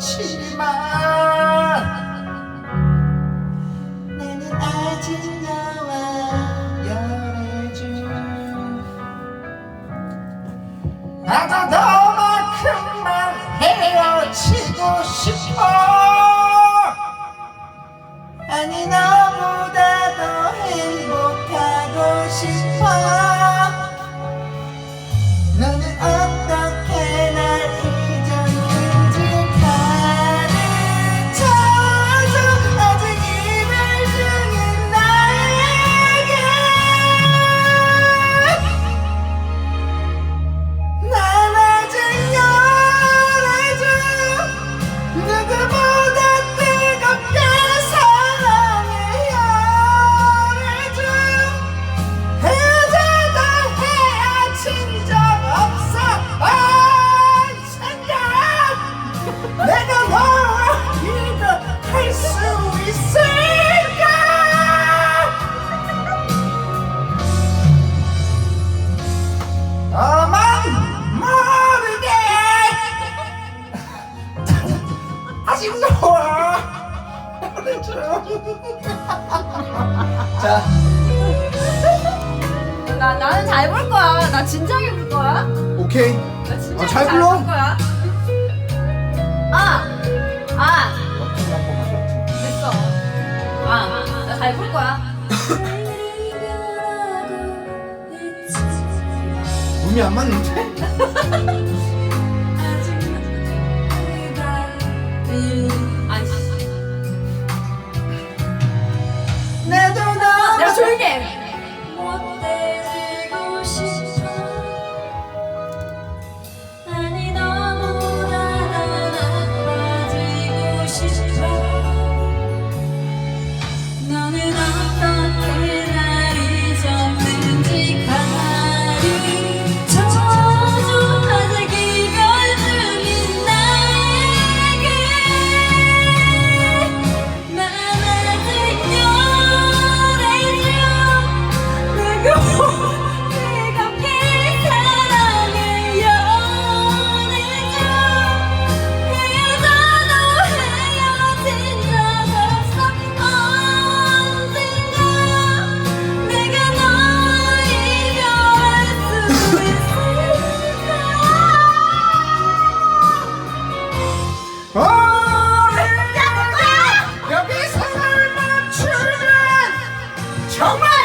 치마. 자. 나 나는 잘 볼 거야. 나 진작에 볼 거야. 오케이. 나잘 어, 아, 잘 불러. 거야. 아, 아, 됐어. 아, 아, 아. 나 잘 볼 거야. 음이 안 맞는데? 어! 여기서를 멈추면 정말